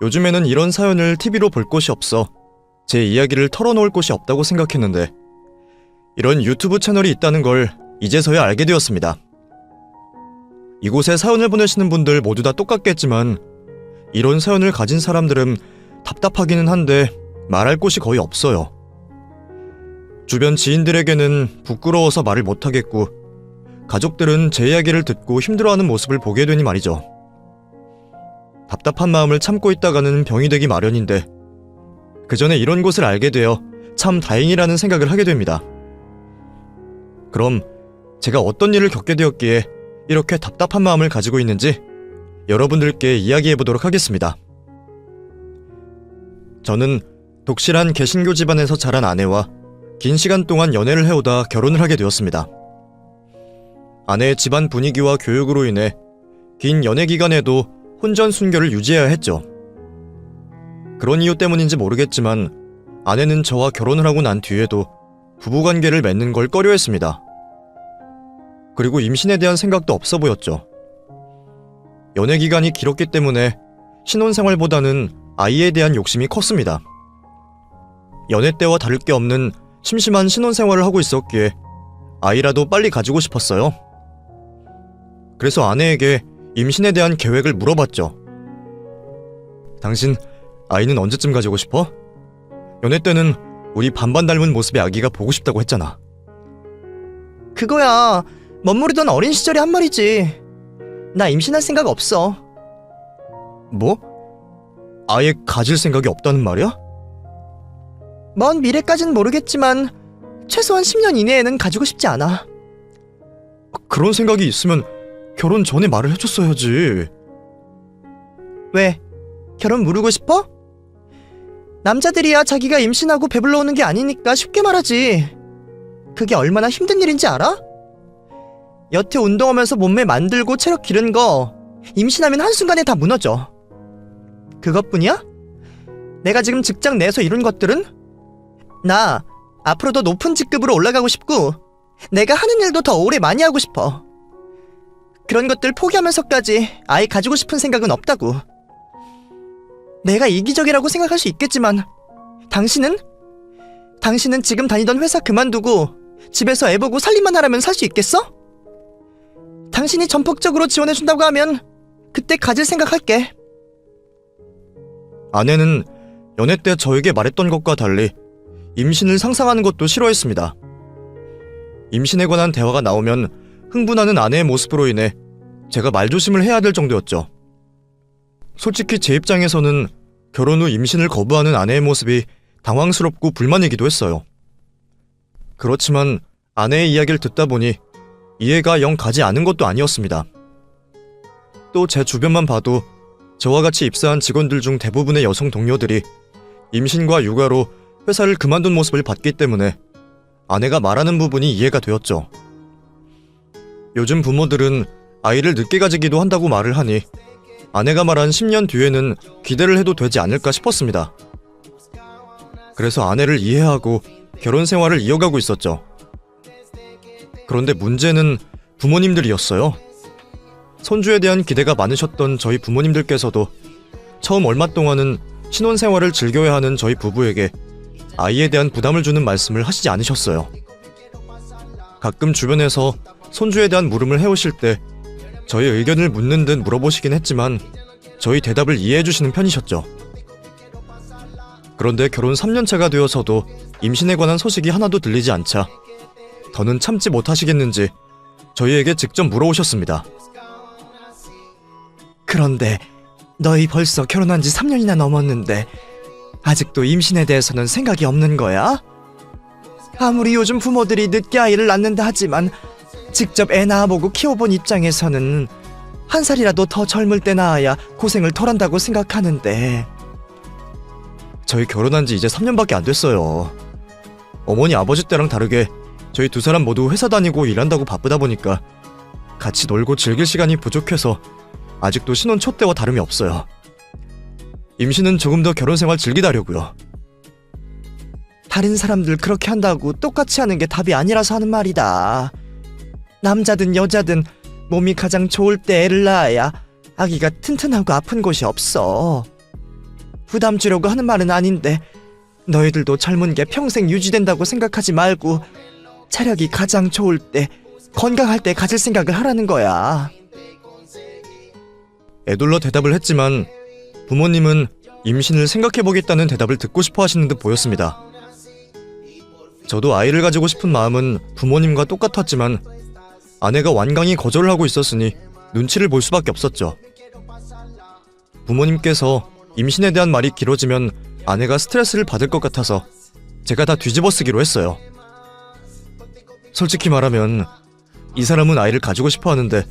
요즘에는 이런 사연을 TV로 볼 곳이 없어 제 이야기를 털어놓을 곳이 없다고 생각했는데 이런 유튜브 채널이 있다는 걸 이제서야 알게 되었습니다. 이곳에 사연을 보내시는 분들 모두 다 똑같겠지만 이런 사연을 가진 사람들은 답답하기는 한데 말할 곳이 거의 없어요. 주변 지인들에게는 부끄러워서 말을 못하겠고 가족들은 제 이야기를 듣고 힘들어하는 모습을 보게 되니 말이죠. 답답한 마음을 참고 있다가는 병이 되기 마련인데 그 전에 이런 곳을 알게 되어 참 다행이라는 생각을 하게 됩니다. 그럼 제가 어떤 일을 겪게 되었기에 이렇게 답답한 마음을 가지고 있는지 여러분들께 이야기해 보도록 하겠습니다. 저는 독실한 개신교 집안에서 자란 아내와 긴 시간 동안 연애를 해오다 결혼을 하게 되었습니다. 아내의 집안 분위기와 교육으로 인해 긴 연애 기간에도 혼전 순결을 유지해야 했죠. 그런 이유 때문인지 모르겠지만 아내는 저와 결혼을 하고 난 뒤에도 부부관계를 맺는 걸 꺼려했습니다. 그리고 임신에 대한 생각도 없어 보였죠. 연애 기간이 길었기 때문에 신혼생활보다는 아이에 대한 욕심이 컸습니다. 연애 때와 다를 게 없는 심심한 신혼생활을 하고 있었기에 아이라도 빨리 가지고 싶었어요. 그래서 아내에게 임신에 대한 계획을 물어봤죠. 당신 아이는 언제쯤 가지고 싶어? 연애 때는 우리 반반 닮은 모습의 아기가 보고 싶다고 했잖아. 그거야 멋모르던 어린 시절의 한 말이지. 나 임신할 생각 없어. 뭐? 아예 가질 생각이 없다는 말이야? 먼 미래까진 모르겠지만 최소한 10년 이내에는 가지고 싶지 않아. 그런 생각이 있으면 결혼 전에 말을 해줬어야지. 왜? 결혼 무르고 싶어? 남자들이야 자기가 임신하고 배불러 오는 게 아니니까 쉽게 말하지. 그게 얼마나 힘든 일인지 알아? 여태 운동하면서 몸매 만들고 체력 기른 거 임신하면 한순간에 다 무너져. 그것뿐이야? 내가 지금 직장 내에서 이룬 것들은? 나 앞으로 더 높은 직급으로 올라가고 싶고 내가 하는 일도 더 오래 많이 하고 싶어. 그런 것들 포기하면서까지 아예 가지고 싶은 생각은 없다고. 내가 이기적이라고 생각할 수 있겠지만 당신은? 당신은 지금 다니던 회사 그만두고 집에서 애 보고 살림만 하라면 살 수 있겠어? 당신이 전폭적으로 지원해준다고 하면 그때 가질 생각할게. 아내는 연애 때 저에게 말했던 것과 달리 임신을 상상하는 것도 싫어했습니다. 임신에 관한 대화가 나오면 흥분하는 아내의 모습으로 인해 제가 말조심을 해야 될 정도였죠. 솔직히 제 입장에서는 결혼 후 임신을 거부하는 아내의 모습이 당황스럽고 불만이기도 했어요. 그렇지만 아내의 이야기를 듣다 보니 이해가 영 가지 않은 것도 아니었습니다. 또 제 주변만 봐도 저와 같이 입사한 직원들 중 대부분의 여성 동료들이 임신과 육아로 회사를 그만둔 모습을 봤기 때문에 아내가 말하는 부분이 이해가 되었죠. 요즘 부모들은 아이를 늦게 가지기도 한다고 말을 하니 아내가 말한 10년 뒤에는 기대를 해도 되지 않을까 싶었습니다. 그래서 아내를 이해하고 결혼 생활을 이어가고 있었죠. 그런데 문제는 부모님들이었어요. 손주에 대한 기대가 많으셨던 저희 부모님들께서도 처음 얼마 동안은 신혼 생활을 즐겨야 하는 저희 부부에게 아이에 대한 부담을 주는 말씀을 하시지 않으셨어요. 가끔 주변에서 손주에 대한 물음을 해오실 때 저희 의견을 묻는 듯 물어보시긴 했지만 저희 대답을 이해해 주시는 편이셨죠. 그런데 결혼 3년차가 되어서도 임신에 관한 소식이 하나도 들리지 않자 더는 참지 못하시겠는지 저희에게 직접 물어오셨습니다. 그런데 너희 벌써 결혼한 지 3년이나 넘었는데 아직도 임신에 대해서는 생각이 없는 거야? 아무리 요즘 부모들이 늦게 아이를 낳는다 하지만 직접 애 낳아보고 키워본 입장에서는 한 살이라도 더 젊을 때 낳아야 고생을 덜한다고 생각하는데 저희 결혼한 지 이제 3년밖에 안 됐어요. 어머니 아버지 때랑 다르게 저희 두 사람 모두 회사 다니고 일한다고 바쁘다 보니까 같이 놀고 즐길 시간이 부족해서 아직도 신혼 첫 때와 다름이 없어요. 임신은 조금 더 결혼 생활 즐기다려고요. 다른 사람들 그렇게 한다고 똑같이 하는 게 답이 아니라서 하는 말이다. 남자든 여자든 몸이 가장 좋을 때 애를 낳아야 아기가 튼튼하고 아픈 곳이 없어. 부담 주려고 하는 말은 아닌데 너희들도 젊은 게 평생 유지된다고 생각하지 말고 체력이 가장 좋을 때 건강할 때 가질 생각을 하라는 거야. 애둘러 대답을 했지만 부모님은 임신을 생각해보겠다는 대답을 듣고 싶어 하시는 듯 보였습니다. 저도 아이를 가지고 싶은 마음은 부모님과 똑같았지만 아내가 완강히 거절을 하고 있었으니 눈치를 볼 수밖에 없었죠. 부모님께서 임신에 대한 말이 길어지면 아내가 스트레스를 받을 것 같아서 제가 다 뒤집어 쓰기로 했어요. 솔직히 말하면 이 사람은 아이를 가지고 싶어 하는데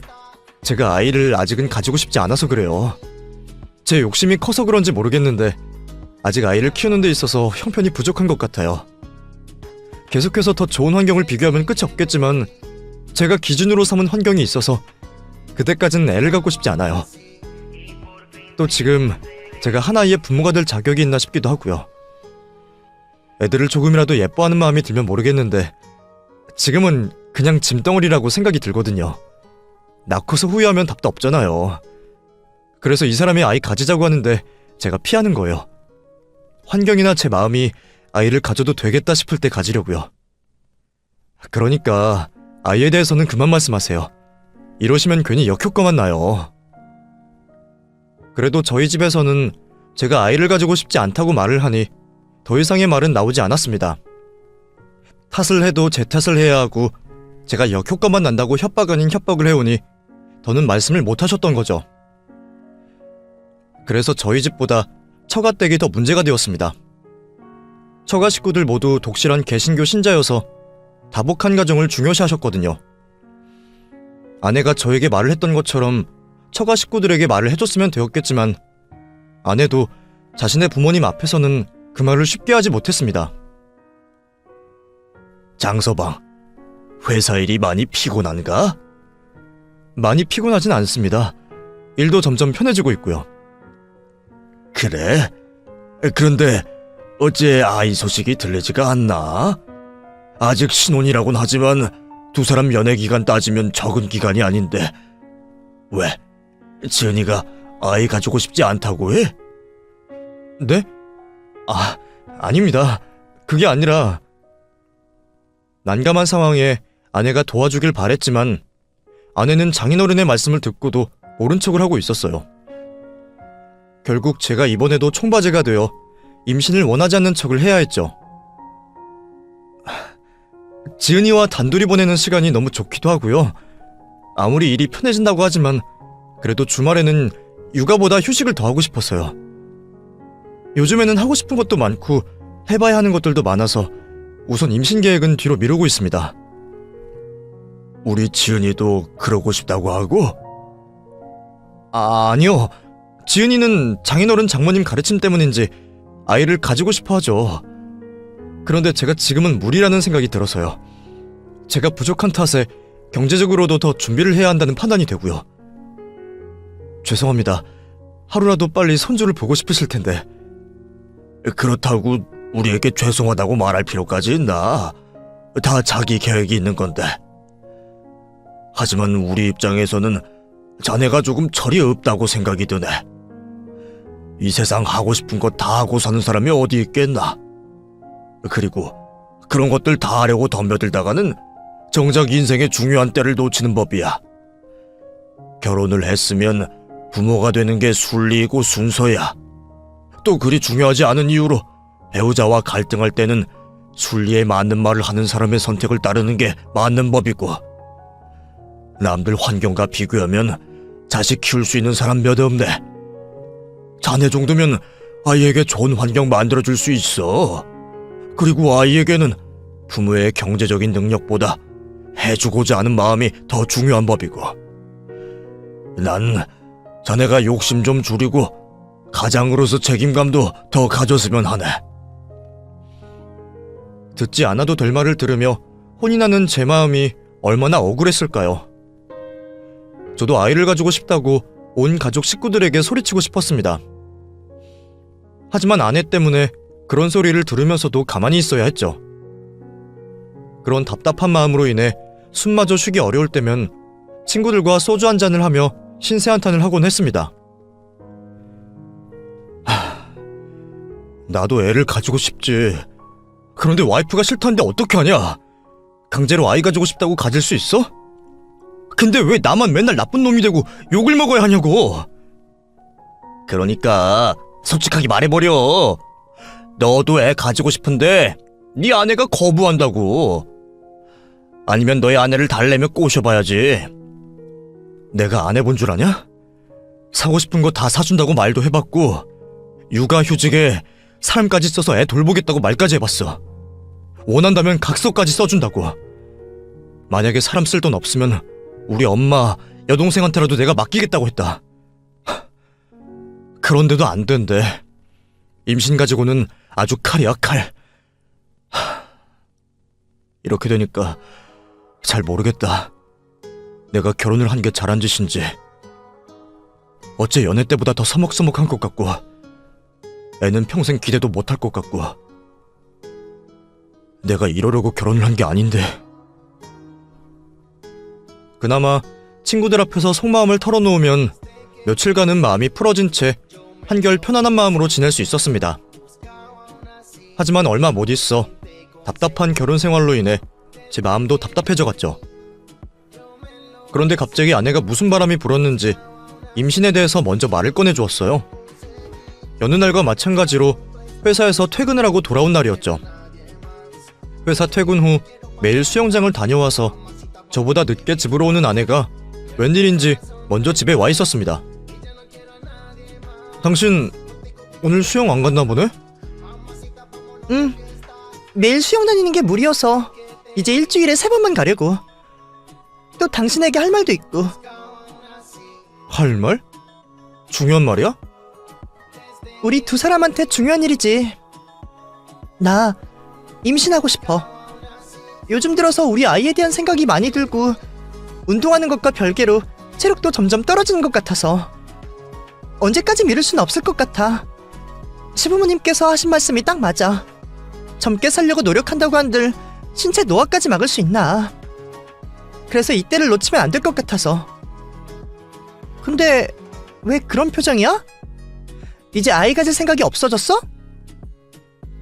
제가 아이를 아직은 가지고 싶지 않아서 그래요. 제 욕심이 커서 그런지 모르겠는데 아직 아이를 키우는 데 있어서 형편이 부족한 것 같아요. 계속해서 더 좋은 환경을 비교하면 끝이 없겠지만 제가 기준으로 삼은 환경이 있어서 그때까지는 애를 갖고 싶지 않아요. 또 지금 제가 하나이의 부모가 될 자격이 있나 싶기도 하고요. 애들을 조금이라도 예뻐하는 마음이 들면 모르겠는데 지금은 그냥 짐덩어리라고 생각이 들거든요. 낳고서 후회하면 답도 없잖아요. 그래서 이 사람이 아이 가지자고 하는데 제가 피하는 거예요. 환경이나 제 마음이 아이를 가져도 되겠다 싶을 때 가지려고요. 그러니까 아이에 대해서는 그만 말씀하세요. 이러시면 괜히 역효과만 나요. 그래도 저희 집에서는 제가 아이를 가지고 싶지 않다고 말을 하니 더 이상의 말은 나오지 않았습니다. 탓을 해도 제 탓을 해야 하고 제가 역효과만 난다고 협박 아닌 협박을 해오니 더는 말씀을 못 하셨던 거죠. 그래서 저희 집보다 처가 댁이 더 문제가 되었습니다. 처가 식구들 모두 독실한 개신교 신자여서 다복한 가정을 중요시하셨거든요. 아내가 저에게 말을 했던 것처럼 처가 식구들에게 말을 해줬으면 되었겠지만 아내도 자신의 부모님 앞에서는 그 말을 쉽게 하지 못했습니다. 장서방, 회사 일이 많이 피곤한가? 많이 피곤하진 않습니다. 일도 점점 편해지고 있고요. 그래? 그런데 어째 아이 소식이 들리지가 않나? 아직 신혼이라곤 하지만 두 사람 연애 기간 따지면 적은 기간이 아닌데 왜? 지은이가 아이 가지고 싶지 않다고 해? 네? 아, 아닙니다. 그게 아니라 난감한 상황에 아내가 도와주길 바랬지만 아내는 장인어른의 말씀을 듣고도 모른 척을 하고 있었어요. 결국 제가 이번에도 총바지가 되어 임신을 원하지 않는 척을 해야 했죠. 지은이와 단둘이 보내는 시간이 너무 좋기도 하고요. 아무리 일이 편해진다고 하지만 그래도 주말에는 육아보다 휴식을 더 하고 싶었어요. 요즘에는 하고 싶은 것도 많고 해봐야 하는 것들도 많아서 우선 임신 계획은 뒤로 미루고 있습니다. 우리 지은이도 그러고 싶다고 하고? 아, 아니요. 지은이는 장인어른 장모님 가르침 때문인지 아이를 가지고 싶어 하죠. 그런데 제가 지금은 무리라는 생각이 들어서요. 제가 부족한 탓에 경제적으로도 더 준비를 해야 한다는 판단이 되고요. 죄송합니다. 하루라도 빨리 손주를 보고 싶으실 텐데. 그렇다고 우리에게 죄송하다고 말할 필요까지 있나? 다 자기 계획이 있는 건데. 하지만 우리 입장에서는 자네가 조금 철이 없다고 생각이 드네. 이 세상 하고 싶은 거 다 하고 사는 사람이 어디 있겠나? 그리고 그런 것들 다 하려고 덤벼들다가는 정작 인생의 중요한 때를 놓치는 법이야. 결혼을 했으면 부모가 되는 게 순리이고 순서야. 또 그리 중요하지 않은 이유로 배우자와 갈등할 때는 순리에 맞는 말을 하는 사람의 선택을 따르는 게 맞는 법이고 남들 환경과 비교하면 자식 키울 수 있는 사람 몇 없네. 자네 정도면 아이에게 좋은 환경 만들어줄 수 있어. 그리고 아이에게는 부모의 경제적인 능력보다 해주고자 하는 마음이 더 중요한 법이고. 난 자네가 욕심 좀 줄이고 가장으로서 책임감도 더 가졌으면 하네. 듣지 않아도 될 말을 들으며 혼이 나는 제 마음이 얼마나 억울했을까요? 저도 아이를 가지고 싶다고 온 가족 식구들에게 소리치고 싶었습니다. 하지만 아내 때문에 그런 소리를 들으면서도 가만히 있어야 했죠. 그런 답답한 마음으로 인해 숨마저 쉬기 어려울 때면 친구들과 소주 한 잔을 하며 신세 한탄을 하곤 했습니다. 하, 나도 애를 가지고 싶지. 그런데 와이프가 싫다는데 어떻게 하냐? 강제로 아이 가지고 싶다고 가질 수 있어? 근데 왜 나만 맨날 나쁜 놈이 되고 욕을 먹어야 하냐고? 그러니까 솔직하게 말해버려. 너도 애 가지고 싶은데 네 아내가 거부한다고. 아니면 너의 아내를 달래며 꼬셔봐야지. 내가 안 해본 줄 아냐? 사고 싶은 거 다 사준다고 말도 해봤고 육아휴직에 사람까지 써서 애 돌보겠다고 말까지 해봤어. 원한다면 각서까지 써준다고. 만약에 사람 쓸 돈 없으면 우리 엄마, 여동생한테라도 내가 맡기겠다고 했다. 하, 그런데도 안 된대. 임신 가지고는 아주 칼이야, 칼. 하, 이렇게 되니까 잘 모르겠다. 내가 결혼을 한 게 잘한 짓인지. 어째 연애 때보다 더 서먹서먹한 것 같고, 애는 평생 기대도 못할 것 같고. 내가 이러려고 결혼을 한 게 아닌데. 그나마 친구들 앞에서 속마음을 털어놓으면 며칠간은 마음이 풀어진 채 한결 편안한 마음으로 지낼 수 있었습니다. 하지만 얼마 못 있어 답답한 결혼 생활로 인해 제 마음도 답답해져 갔죠. 그런데 갑자기 아내가 무슨 바람이 불었는지 임신에 대해서 먼저 말을 꺼내 주었어요. 여느 날과 마찬가지로 회사에서 퇴근을 하고 돌아온 날이었죠. 회사 퇴근 후 매일 수영장을 다녀와서 저보다 늦게 집으로 오는 아내가 웬일인지 먼저 집에 와 있었습니다. 당신 오늘 수영 안 갔나 보네? 응. 매일 수영 다니는 게 무리여서 이제 일주일에 세 번만 가려고. 또 당신에게 할 말도 있고. 할 말? 중요한 말이야? 우리 두 사람한테 중요한 일이지. 나 임신하고 싶어. 요즘 들어서 우리 아이에 대한 생각이 많이 들고 운동하는 것과 별개로 체력도 점점 떨어지는 것 같아서 언제까지 미룰 수는 없을 것 같아. 시부모님께서 하신 말씀이 딱 맞아. 젊게 살려고 노력한다고 한들 신체 노화까지 막을 수 있나. 그래서 이때를 놓치면 안 될 것 같아서. 근데 왜 그런 표정이야? 이제 아이 가질 생각이 없어졌어?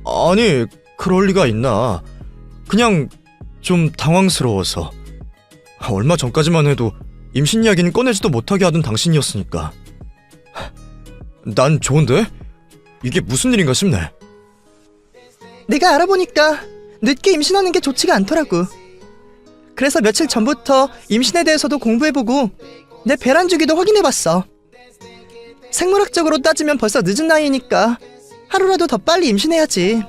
아니, 그럴 리가 있나. 그냥 좀 당황스러워서. 얼마 전까지만 해도 임신 이야기는 꺼내지도 못하게 하던 당신이었으니까. 난 좋은데? 이게 무슨 일인가 싶네. 내가 알아보니까 늦게 임신하는 게 좋지가 않더라고. 그래서 며칠 전부터 임신에 대해서도 공부해보고 내 배란 주기도 확인해봤어. 생물학적으로 따지면 벌써 늦은 나이니까 하루라도 더 빨리 임신해야지.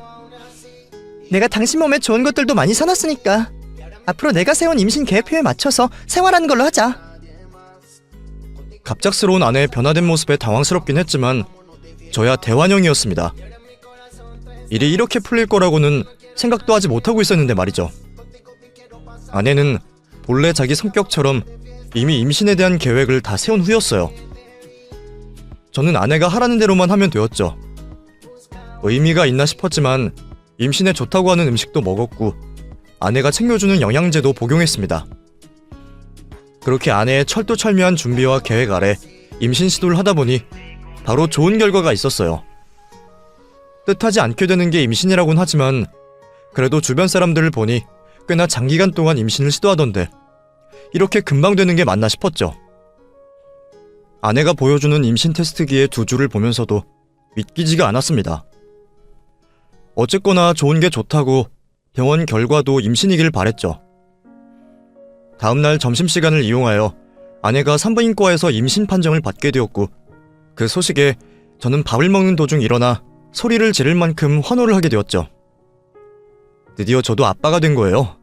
내가 당신 몸에 좋은 것들도 많이 사놨으니까 앞으로 내가 세운 임신 계획표에 맞춰서 생활하는 걸로 하자. 갑작스러운 아내의 변화된 모습에 당황스럽긴 했지만 저야 대환영이었습니다. 일이 이렇게 풀릴 거라고는 생각도 하지 못하고 있었는데 말이죠. 아내는 본래 자기 성격처럼 이미 임신에 대한 계획을 다 세운 후였어요. 저는 아내가 하라는 대로만 하면 되었죠. 의미가 있나 싶었지만 임신에 좋다고 하는 음식도 먹었고 아내가 챙겨주는 영양제도 복용했습니다. 그렇게 아내의 철두철미한 준비와 계획 아래 임신 시도를 하다 보니 바로 좋은 결과가 있었어요. 뜻하지 않게 되는 게 임신이라곤 하지만 그래도 주변 사람들을 보니 꽤나 장기간 동안 임신을 시도하던데 이렇게 금방 되는 게 맞나 싶었죠. 아내가 보여주는 임신 테스트기의 두 줄을 보면서도 믿기지가 않았습니다. 어쨌거나 좋은 게 좋다고 병원 결과도 임신이길 바랬죠. 다음날 점심시간을 이용하여 아내가 산부인과에서 임신 판정을 받게 되었고 그 소식에 저는 밥을 먹는 도중 일어나 소리를 지를 만큼 환호를 하게 되었죠. 드디어 저도 아빠가 된 거예요.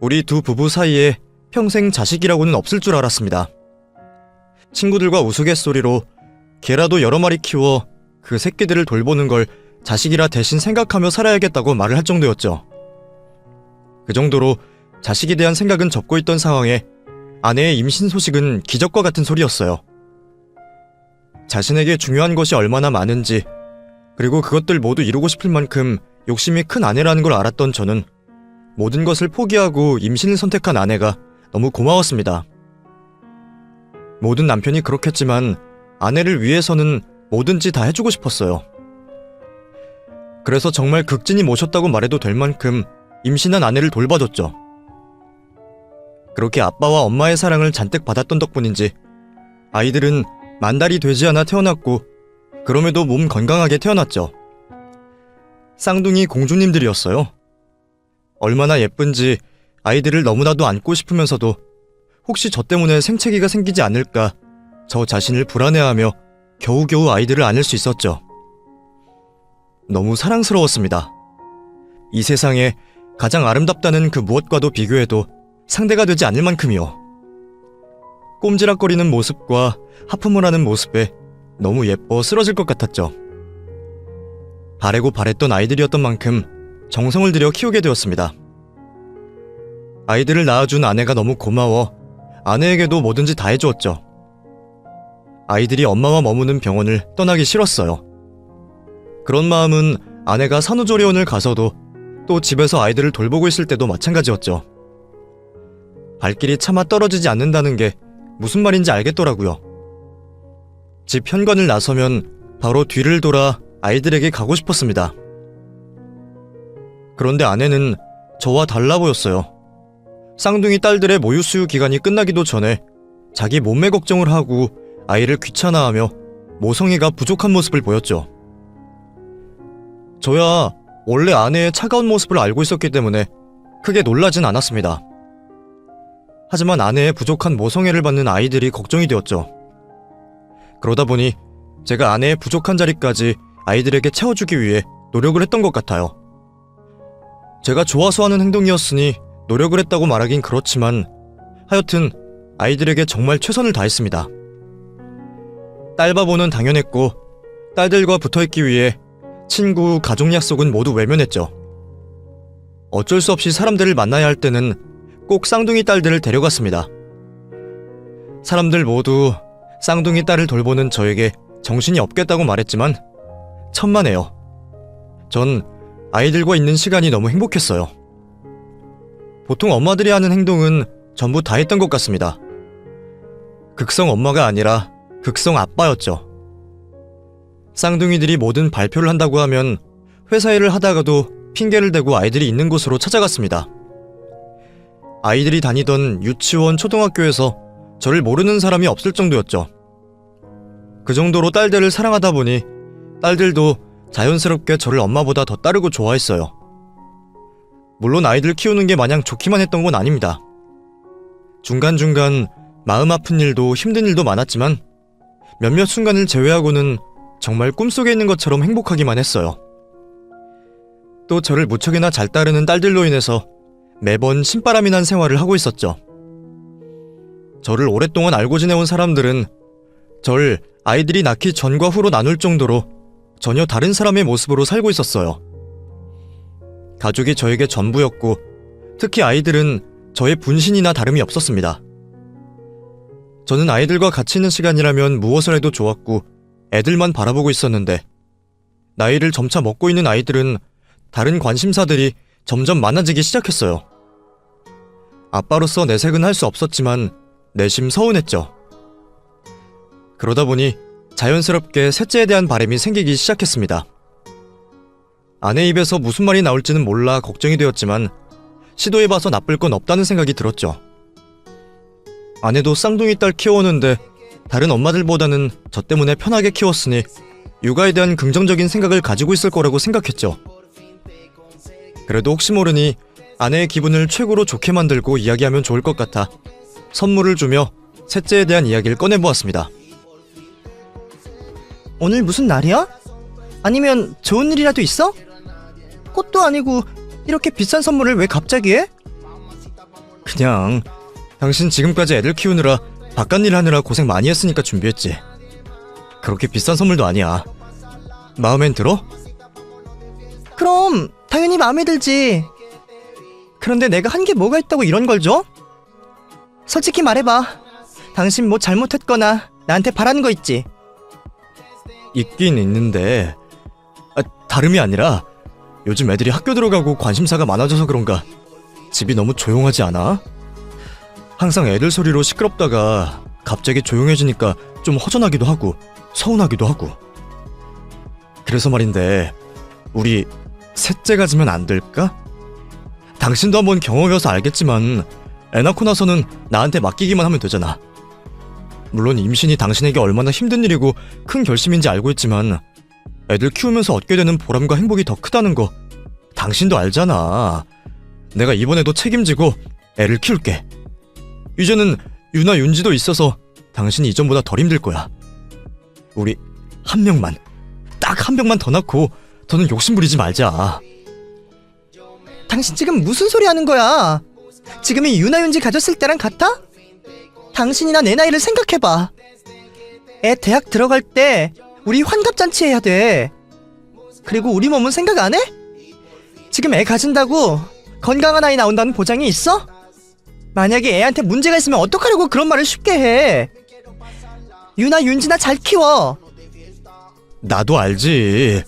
우리 두 부부 사이에 평생 자식이라고는 없을 줄 알았습니다. 친구들과 우스갯소리로 개라도 여러 마리 키워 그 새끼들을 돌보는 걸 자식이라 대신 생각하며 살아야겠다고 말을 할 정도였죠. 그 정도로 자식에 대한 생각은 접고 있던 상황에 아내의 임신 소식은 기적과 같은 소리였어요. 자신에게 중요한 것이 얼마나 많은지, 그리고 그것들 모두 이루고 싶을 만큼 욕심이 큰 아내라는 걸 알았던 저는 모든 것을 포기하고 임신을 선택한 아내가 너무 고마웠습니다. 모든 남편이 그렇겠지만 아내를 위해서는 뭐든지 다 해주고 싶었어요. 그래서 정말 극진히 모셨다고 말해도 될 만큼 임신한 아내를 돌봐줬죠. 그렇게 아빠와 엄마의 사랑을 잔뜩 받았던 덕분인지 아이들은 만 달이 되지 않아 태어났고 그럼에도 몸 건강하게 태어났죠. 쌍둥이 공주님들이었어요. 얼마나 예쁜지 아이들을 너무나도 안고 싶으면서도 혹시 저 때문에 생채기가 생기지 않을까 저 자신을 불안해하며 겨우겨우 아이들을 안을 수 있었죠. 너무 사랑스러웠습니다. 이 세상에 가장 아름답다는 그 무엇과도 비교해도 상대가 되지 않을 만큼이요. 꼼지락거리는 모습과 하품을 하는 모습에 너무 예뻐 쓰러질 것 같았죠. 바래고 바랬던 아이들이었던 만큼 정성을 들여 키우게 되었습니다. 아이들을 낳아준 아내가 너무 고마워 아내에게도 뭐든지 다 해주었죠. 아이들이 엄마와 머무는 병원을 떠나기 싫었어요. 그런 마음은 아내가 산후조리원을 가서도 또 집에서 아이들을 돌보고 있을 때도 마찬가지였죠. 발길이 차마 떨어지지 않는다는 게 무슨 말인지 알겠더라고요. 집 현관을 나서면 바로 뒤를 돌아 아이들에게 가고 싶었습니다. 그런데 아내는 저와 달라 보였어요. 쌍둥이 딸들의 모유 수유 기간이 끝나기도 전에 자기 몸매 걱정을 하고 아이를 귀찮아하며 모성애가 부족한 모습을 보였죠. 저야 원래 아내의 차가운 모습을 알고 있었기 때문에 크게 놀라진 않았습니다. 하지만 아내의 부족한 모성애를 받는 아이들이 걱정이 되었죠. 그러다 보니 제가 아내의 부족한 자리까지 아이들에게 채워주기 위해 노력을 했던 것 같아요. 제가 좋아서 하는 행동이었으니 노력을 했다고 말하긴 그렇지만 하여튼 아이들에게 정말 최선을 다했습니다. 딸바보는 당연했고 딸들과 붙어있기 위해 친구, 가족 약속은 모두 외면했죠. 어쩔 수 없이 사람들을 만나야 할 때는 꼭 쌍둥이 딸들을 데려갔습니다. 사람들 모두 쌍둥이 딸을 돌보는 저에게 정신이 없겠다고 말했지만 천만에요. 전 아이들과 있는 시간이 너무 행복했어요. 보통 엄마들이 하는 행동은 전부 다 했던 것 같습니다. 극성 엄마가 아니라 극성 아빠였죠. 쌍둥이들이 모든 발표를 한다고 하면 회사 일을 하다가도 핑계를 대고 아이들이 있는 곳으로 찾아갔습니다. 아이들이 다니던 유치원, 초등학교에서 저를 모르는 사람이 없을 정도였죠. 그 정도로 딸들을 사랑하다 보니 딸들도 자연스럽게 저를 엄마보다 더 따르고 좋아했어요. 물론 아이들 키우는 게 마냥 좋기만 했던 건 아닙니다. 중간중간 마음 아픈 일도 힘든 일도 많았지만 몇몇 순간을 제외하고는 정말 꿈속에 있는 것처럼 행복하기만 했어요. 또 저를 무척이나 잘 따르는 딸들로 인해서 매번 신바람이 난 생활을 하고 있었죠. 저를 오랫동안 알고 지내온 사람들은 절 아이들이 낳기 전과 후로 나눌 정도로 전혀 다른 사람의 모습으로 살고 있었어요. 가족이 저에게 전부였고 특히 아이들은 저의 분신이나 다름이 없었습니다. 저는 아이들과 같이 있는 시간이라면 무엇을 해도 좋았고 애들만 바라보고 있었는데 나이를 점차 먹고 있는 아이들은 다른 관심사들이 점점 많아지기 시작했어요. 아빠로서 내색은 할 수 없었지만 내심 서운했죠. 그러다 보니 자연스럽게 셋째에 대한 바람이 생기기 시작했습니다. 아내 입에서 무슨 말이 나올지는 몰라 걱정이 되었지만 시도해봐서 나쁠 건 없다는 생각이 들었죠. 아내도 쌍둥이 딸 키워오는데 다른 엄마들보다는 저 때문에 편하게 키웠으니 육아에 대한 긍정적인 생각을 가지고 있을 거라고 생각했죠. 그래도 혹시 모르니 아내의 기분을 최고로 좋게 만들고 이야기하면 좋을 것 같아 선물을 주며 셋째에 대한 이야기를 꺼내보았습니다. 오늘 무슨 날이야? 아니면 좋은 일이라도 있어? 꽃도 아니고 이렇게 비싼 선물을 왜 갑자기 해? 그냥 당신 지금까지 애들 키우느라 바깥 일 하느라 고생 많이 했으니까 준비했지. 그렇게 비싼 선물도 아니야. 마음엔 들어? 그럼 당연히 마음에 들지. 그런데 내가 한 게 뭐가 있다고 이런 걸 줘? 솔직히 말해봐. 당신 뭐 잘못했거나 나한테 바라는 거 있지? 있긴 있는데 아, 다름이 아니라 요즘 애들이 학교 들어가고 관심사가 많아져서 그런가 집이 너무 조용하지 않아? 항상 애들 소리로 시끄럽다가 갑자기 조용해지니까 좀 허전하기도 하고 서운하기도 하고 그래서 말인데 우리 셋째 가지면 안 될까? 당신도 한번 경험해서 알겠지만 애 낳고 나서는 나한테 맡기기만 하면 되잖아. 물론 임신이 당신에게 얼마나 힘든 일이고 큰 결심인지 알고 있지만 애들 키우면서 얻게 되는 보람과 행복이 더 크다는 거 당신도 알잖아. 내가 이번에도 책임지고 애를 키울게. 이제는 유나 윤지도 있어서 당신이 이전보다 덜 힘들 거야. 우리 한 명만 딱 한 명만 더 낳고 더는 욕심 부리지 말자. 당신 지금 무슨 소리 하는 거야? 지금이 유나윤지 가졌을 때랑 같아? 당신이나 내 나이를 생각해봐. 애 대학 들어갈 때 우리 환갑잔치 해야 돼. 그리고 우리 몸은 생각 안 해? 지금 애 가진다고 건강한 아이 나온다는 보장이 있어? 만약에 애한테 문제가 있으면 어떡하려고 그런 말을 쉽게 해? 유나 윤지나 잘 키워. 나도 알지.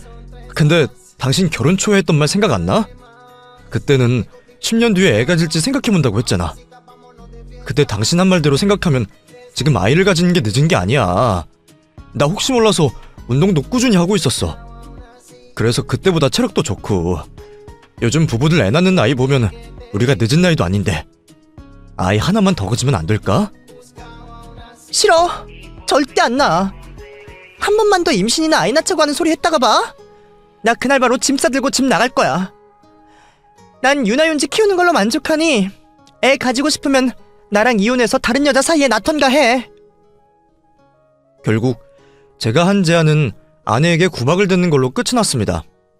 근데 당신 결혼 초에 했던 말 생각 안 나? 그때는 10년 뒤에 애 가 질지 생각해본다고 했잖아. 그때 당신 한 말대로 생각하면 지금 아이를 가지는 게 늦은 게 아니야. 나 혹시 몰라서 운동도 꾸준히 하고 있었어. 그래서 그때보다 체력도 좋고 요즘 부부들 애 낳는 나이 보면 우리가 늦은 나이도 아닌데 아이 하나만 더 가지면 안 될까? 싫어. 절대 안 나. 한 번만 더 임신이나 아이 낳자고 하는 소리 했다가 봐. 나 그날 바로 짐 싸들고 집 나갈 거야. 난 유나윤지 키우는 걸로 만족하니 애 가지고 싶으면 나랑 이혼해서 다른 여자 사이에 낳던가 해. 결국 제가 한 제안은 아내에게 구박을 듣는 걸로 끝이 났습니다.